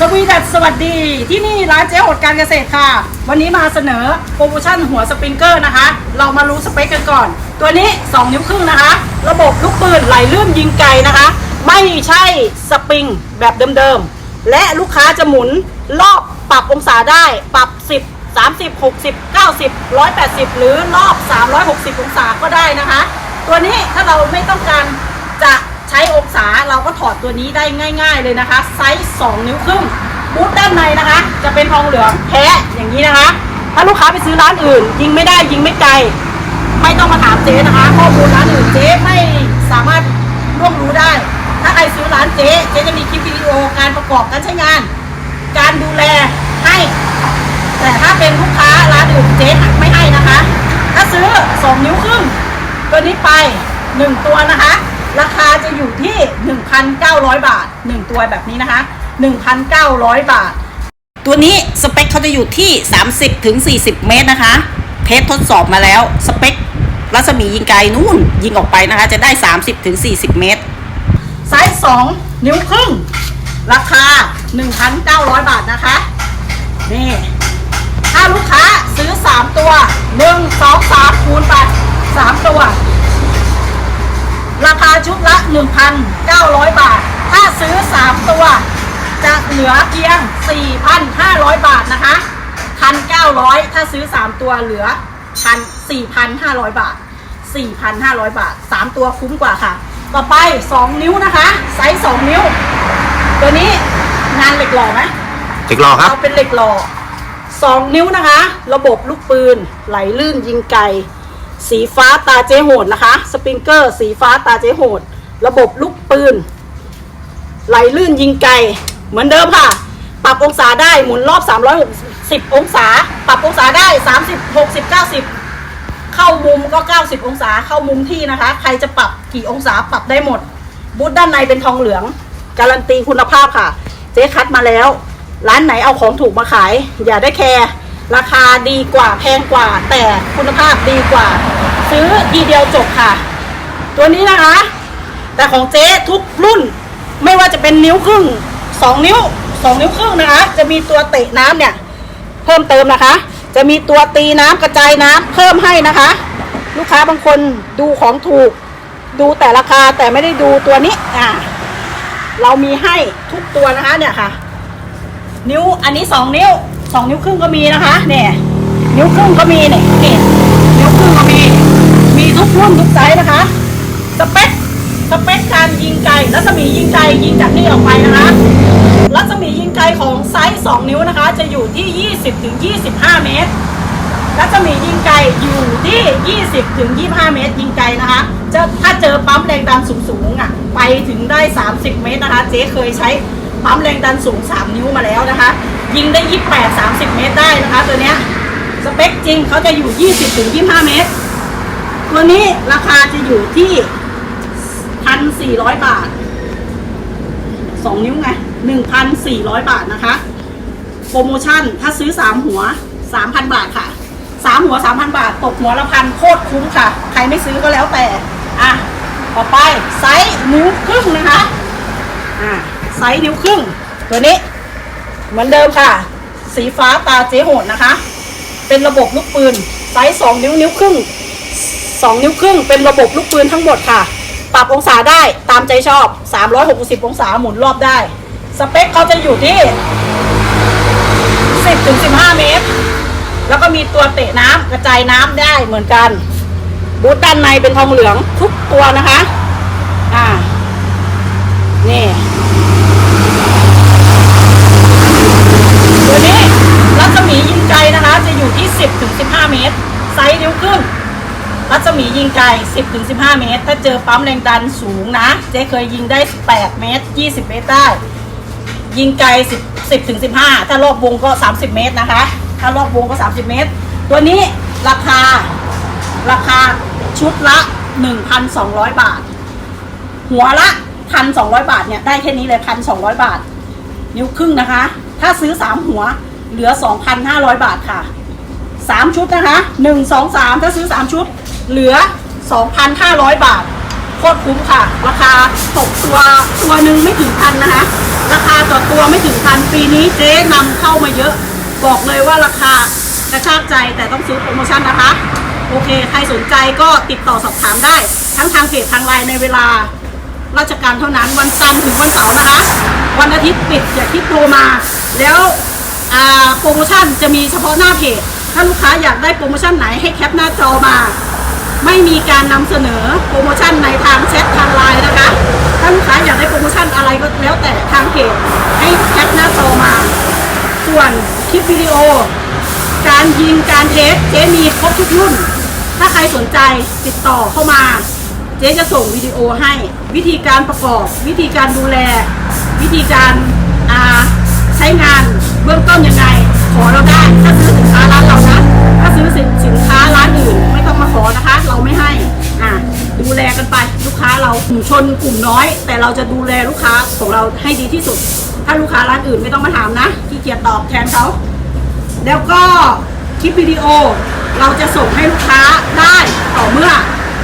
สวีดัสสวัสดีที่นี่ร้านเจ๊หดการเกษตรค่ะ วันนี้มาเสนอโปรโมชั่นหัวสปริงเกอร์นะคะ เรามารู้สเปคกันก่อน ตัวนี้ 2 นิ้วครึ่งนะคะ ระบบลูกปืนไหลลื่นยิงไกลนะคะ ไม่ใช่สปริงแบบเดิมๆ และลูกค้าจะหมุนรอบปรับองศาได้ปรับ 10 30 60 90 180 หรือรอบ 360 องศาก็ได้นะคะ ตัวนี้ถ้าเราไม่ต้องการจะใช้องาเราก็ถอดตัวนี้ได้ง่าย ๆเลยนะคะ ไซส์2นิ้วครึ่งบูทด้านในนะคะ จะเป็นทองเหลืองแท้อย่างนี้นะคะ ถ้าลูกค้าไปซื้อร้านอื่น ยิงไม่ได้ยิงไม่ไกล ไม่ต้องมาถามเจ๊นะคะ ข้อมูลร้านอื่นเจ๊ไม่สามารถร่วงรู้ได้ ถ้าใครซื้อร้านเจ๊เจ๊จะมีคลิปวิดีโอการประกอบการใช้งาน การดูแลให้ แต่ถ้าเป็นลูกค้าร้านอื่นเจ๊หักไม่ให้นะคะ ถ้าซื้อ 2 นิ้วครึ่งตัวนี้ไป 1 ตัวนะคะ ราคาจะอยู่ที่ 1,900 บาท 1 ตัวแบบนี้นะคะ 1,900 บาท ตัวนี้สเปคเขาจะอยู่ที่ 30ถึง40 เมตรนะคะ เทสทดสอบมาแล้ว สเปครัศมียิงไกลนู่นยิงออกไปนะคะ จะได้ 30ถึง40 เมตร ไซส์ 2 นิ้วครึ่ง ราคา 1,900 บาทนะคะ นี่ ถ้าลูกค้าซื้อ 3 ตัว 1 2 3คูณไป3ตัว ราคาชุดละ 1,900 บาท ถ้าซื้อ 3 ตัว จะเหลือเพียง 4,500 บาทนะคะ 1,900 ถ้าซื้อ 3 ตัวเหลือ4,500 บาท 4,500 บาท 3 ตัวคุ้มกว่าค่ะ ต่อไป 2 นิ้วนะคะ ไซส์ 2 นิ้ว ตัวนี้งานเหล็กหล่อไหมเด็กรอครับเอาเป็นเหล็กหล่อสองนิ้วนะคะ ระบบลูกปืน ไหลลื่นยิงไกล สีฟ้าตาเจโหดนะคะ สปริงเกอร์ สีฟ้าตาเจโหด ระบบลูกปืน ไหลลื่นยิงไกล เหมือนเดิมค่ะ ปรับองศาได้หมุนรอบ 360 องศา ปรับองศาได้ 30 60 90 เข้ามุมก็ 90 องศาเข้ามุมที่นะคะ ใครจะปรับกี่องศาปรับได้หมด บูธด้านในเป็นทองเหลือง การันตีคุณภาพค่ะ เจ๊คัดมาแล้ว ร้านไหนเอาของถูกมาขาย อย่าได้แคร์ ราคาดีกว่าแพงกว่า แต่คุณภาพดีกว่า ซื้อทีเดียวจบค่ะ ตัวนี้นะคะ แต่ของเจ๊ทุกรุ่น ไม่ว่าจะเป็นนิ้วครึ่งสองนิ้วสองนิ้วครึ่งนะคะ จะมีตัวเตะน้ำเนี่ย เพิ่มเติมนะคะ จะมีตัวตีน้ำกระจายน้ำเพิ่มให้นะคะ ลูกค้าบางคนดูของถูก ดูแต่ราคาแต่ไม่ได้ดูตัวนี้อ่าเรามีให้ทุกตัวนะคะเนี่ยค่ะ นิ้วอันนี้สองนิ้ว สองนิ้วครึ่งก็มีนะคะเนี่ยนิ้วครึ่งก็มีเนี่ยนี่นิ้วครึ่งก็มี มีทุกรุ่นทุกไซส์นะคะสเปคสเปคการยิงไกลรัศมียิงไกลยิงจากนี่ออกไปนะคะรัศมียิงไกลของไซส์2นิ้วนะคะ จะอยู่ที่ 20ถึง25 เมตรรัศมียิงไกลอยู่ที่ 20ถึง25 เมตร ยิงไกลนะคะจะถ้าเจอปั๊มแรงดันสูงๆอะไปถึงได้ 30 เมตรนะคะ เจ๊เคยใช้ปั๊มแรงดันสูง 3 นิ้วมาแล้วนะคะ ยิงได้ 28 30 เมตรได้นะคะ ตัวเนี้ยสเปคจริงเขาจะอยู่ 20ถึง25 เมตร ตัวนี้ราคาจะอยู่ที่ 1,400 บาทสองนิ้วไงหนึ่งพันสี่ร้อยบาทนะคะ โปรโมชั่นถ้าซื้อสามหัวสามพันบาทค่ะสามหัวสามพันบาท ตกหัวละพันโคตรคุ้มค่ะ ใครไม่ซื้อก็แล้วแต่ อะ ต่อไปไซส์นิ้วครึ่งนะคะ อ่าไซส์นิ้วครึ่ง ตัวนี้ เหมือนเดิมค่ะ สีฟ้าตาเจ๊โหดนะคะ เป็นระบบลูกปืนไซส์สองนิ้วนิ้วครึ่งสองนิ้วครึ่งเป็นระบบลูกปืนทั้งหมดค่ะ ปรับองศาได้ตามใจชอบ 360 องศาหมุนรอบได้ สเปคเขาจะอยู่ที่ 10ถึง15 เมตร แล้วก็มีตัวเตะน้ำกระจายน้ำได้เหมือนกัน บูทด้านในเป็นทองเหลืองทุกตัวนะคะ อ่า นี่ ตัวนี้รัศมียิงไกลนะคะ จะอยู่ที่ 10ถึง15 เมตร ไซส์นิ้วครึ่งรัศมียิงไกล 10ถึง15 เมตร ถ้าเจอปั๊มแรงดันสูงนะ เจ๊เคยยิงได้8เมตร 20 เมตรได้ ยิงไกล 10 10ถึง15 ถ้ารอบวงก็ 30 เมตรนะคะ ถ้ารอบวงก็ 30 เมตร ตัวนี้ราคาราคาชุดละ 1,200 บาท หัวละ 1,200 บาทเนี่ย ได้แค่นี้เลย 1,200 บาท นิ้วครึ่งนะคะ ถ้าซื้อ 3 หัวเหลือ 2,500 บาทค่ะ สามชุดนะคะหนึ่งสองสามถ้าซื้อสามชุด เหลือสองพันห้าร้อยบาท โคตรคุ้มค่ะ ราคาตกตัวตัวหนึ่งไม่ถึงพันนะคะ ราคาต่อตัวไม่ถึงพันปีนี้เจ๊นำเข้ามาเยอะ บอกเลยว่าราคากระชากใจแต่ต้องซื้อโปรโมชั่นนะคะ โอเค ใครสนใจก็ติดต่อสอบถามได้ ทั้งทางเพจทางไลน์ในเวลาราชการเท่านั้นวันจันทร์ถึงวันเสาร์นะคะ วันอาทิตย์ปิดอย่าคิดโทรมา แล้วโปรโมชั่นจะมีเฉพาะหน้าเพจ ถ้าลูกค้าอยากได้โปรโมชั่นไหนให้แคปหน้าจอมา ไม่มีการนำเสนอโปรโมชั่นในทางแชททางไลน์นะคะ ถ้าลูกค้าอยากได้โปรโมชั่นอะไรก็แล้วแต่ทางเพจให้แคปหน้าจอมา ส่วนคลิปวิดีโอ การยิงการเทสเจ๊มีครบทุกรุ่น ถ้าใครสนใจติดต่อเข้ามา เจ๊จะส่งวิดีโอให้วิธีการประกอบ วิธีการดูแล วิธีการใช้งานเบื้องต้นยังไง ขอเราได้ ถ้าซื้อสินค้าร้านเรา ถ้าซื้อสินสินค้าร้านอื่นไม่ต้องมาขอนะคะ เราไม่ให้อ่าดูแลกันไปลูกค้าเรากลุ่มชนกลุ่มน้อย แต่เราจะดูแลลูกค้าของเราให้ดีที่สุด ถ้าลูกค้าร้านอื่นไม่ต้องมาถามนะขี้เกียจตอบแทนเขาแล้วก็คลิปวิดีโอ เราจะส่งให้ลูกค้าได้ต่อเมื่อ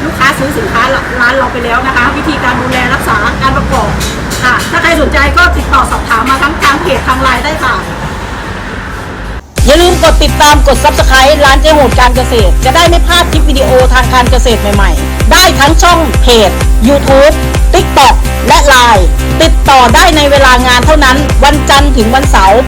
ลูกค้าซื้อสินค้าร้านเราไปแล้วนะคะ วิธีการดูแลรักษาการประกอบค่ะถ้าใครสนใจก็ติดต่อสอบถามมาทั้งทางเพจทางไลน์ได้ค่ะ อย่าลืมกดติดตามกด subscribe ร้านเจ๊โหดการเกษตร จะได้ไม่พลาดคลิปวิดีโอทางการเกษตรใหม่ๆ ได้ทั้งช่องเพจ YouTube TikTok และ Line ติดต่อได้ในเวลางานเท่านั้น วันจันทร์ถึงวันเสาร์